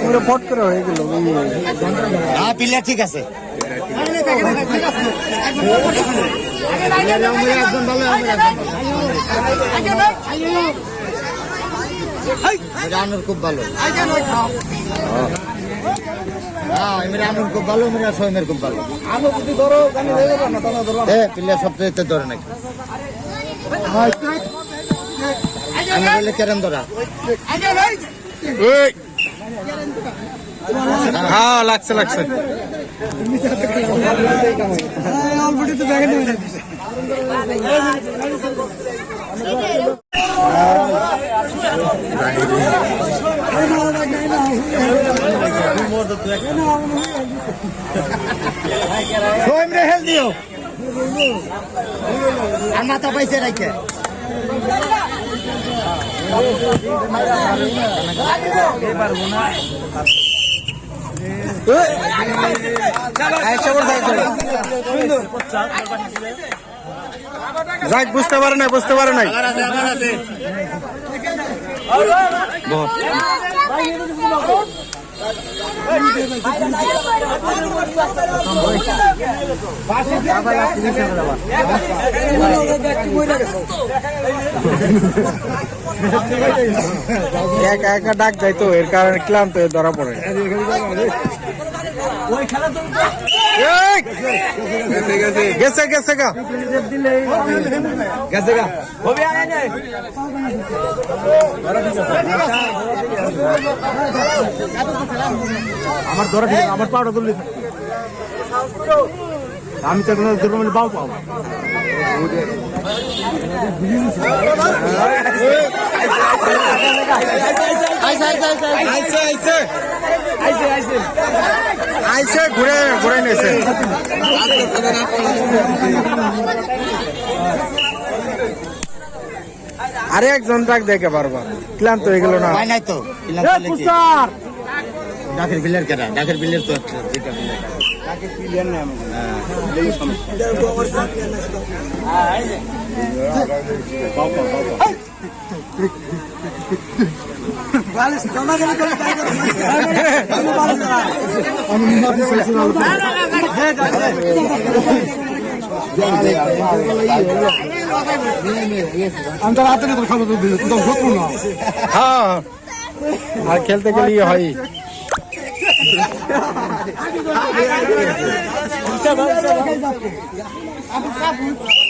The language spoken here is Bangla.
পুরো ফট করে হয়ে গেল হ্যাঁ ঠিক আছে। খুব ভালো। হ্যাঁ এমনি খুব ভালো সৈমের খুব ভালো। আমি যদি ধরো আমি হয়ে যাব না তোমার ধরো এ প্লেয়ার সবচেয়ে ধরে নাকি? আমি বললে কেরম ধরা হ্যাঁ লাগছে লাগছে। সৈম রে হেল দিও। মাথা পাইছে রাখে যাক বুঝতে পারে নাই বুঝতে পারে নাই। একা একা ডাক যায় তো, এর কারণে ক্লান্ত ধরা পড়ে। গেছে গেছে। গা। গেছে আমার ধরা ঠিক আমার পাউডার তুললে আমি তো এখন ধরবো মানে পাও পাও আইছে আইছে আইছে ঘুরে ঘুরে নিয়েছে আরে একজন ডাক দেখে পারবা। ক্লান্ত হয়ে গেল না? নাই তো। ডাকের বিলের কেনা ডাকের বিলের তো একটা যেটা বিলের হ্যাঁ। আর খেলতে গেলেই হয়। আগে